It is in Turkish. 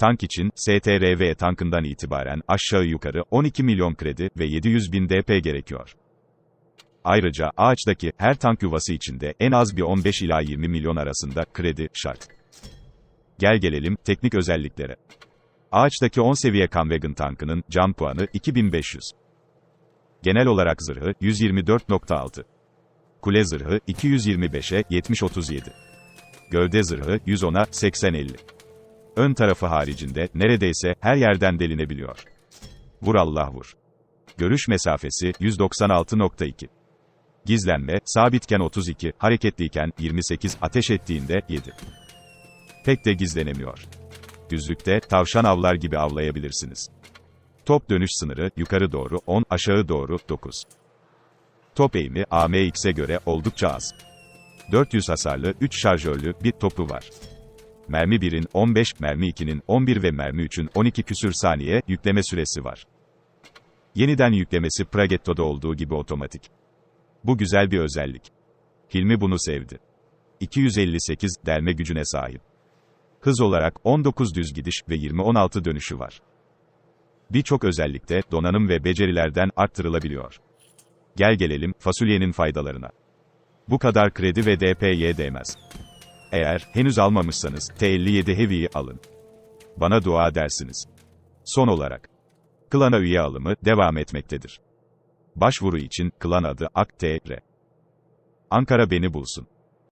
Tank için, STRV tankından itibaren aşağı yukarı 12 milyon kredi ve 700 bin DP gerekiyor. Ayrıca, ağaçtaki her tank yuvası içinde en az bir 15 ila 20 milyon arasında kredi şart. Gel gelelim teknik özelliklere. Ağaçtaki 10 seviye Convegan tankının cam puanı 2500. Genel olarak zırhı 124.6. Kule zırhı 225'e 70-37. Gövde zırhı 110'a 80-50. Ön tarafı haricinde neredeyse her yerden delinebiliyor. Vur Allah vur. Görüş mesafesi 196.2. Gizlenme, sabitken 32, hareketliyken 28, ateş ettiğinde 7. Pek de gizlenemiyor. Düzlükte, tavşan avlar gibi avlayabilirsiniz. Top dönüş sınırı, yukarı doğru 10, aşağı doğru 9. Top eğimi, AMX'e göre oldukça az. 400 hasarlı, 3 şarjörlü bir topu var. Mermi 1'in 15, mermi 2'nin 11 ve mermi 3'ün 12 küsür saniye yükleme süresi var. Yeniden yüklemesi Pragetto'da olduğu gibi otomatik. Bu güzel bir özellik. Hilmi bunu sevdi. 258 delme gücüne sahip. Hız olarak 19 düz gidiş ve 20-16 dönüşü var. Birçok özellikte donanım ve becerilerden arttırılabiliyor. Gel gelelim fasulyenin faydalarına. Bu kadar kredi ve DP'ye değmez. Eğer henüz almamışsanız T57 Heavy'yi alın. Bana dua dersiniz. Son olarak, klana üye alımı devam etmektedir. Başvuru için klan adı AKTR. Ankara beni bulsun.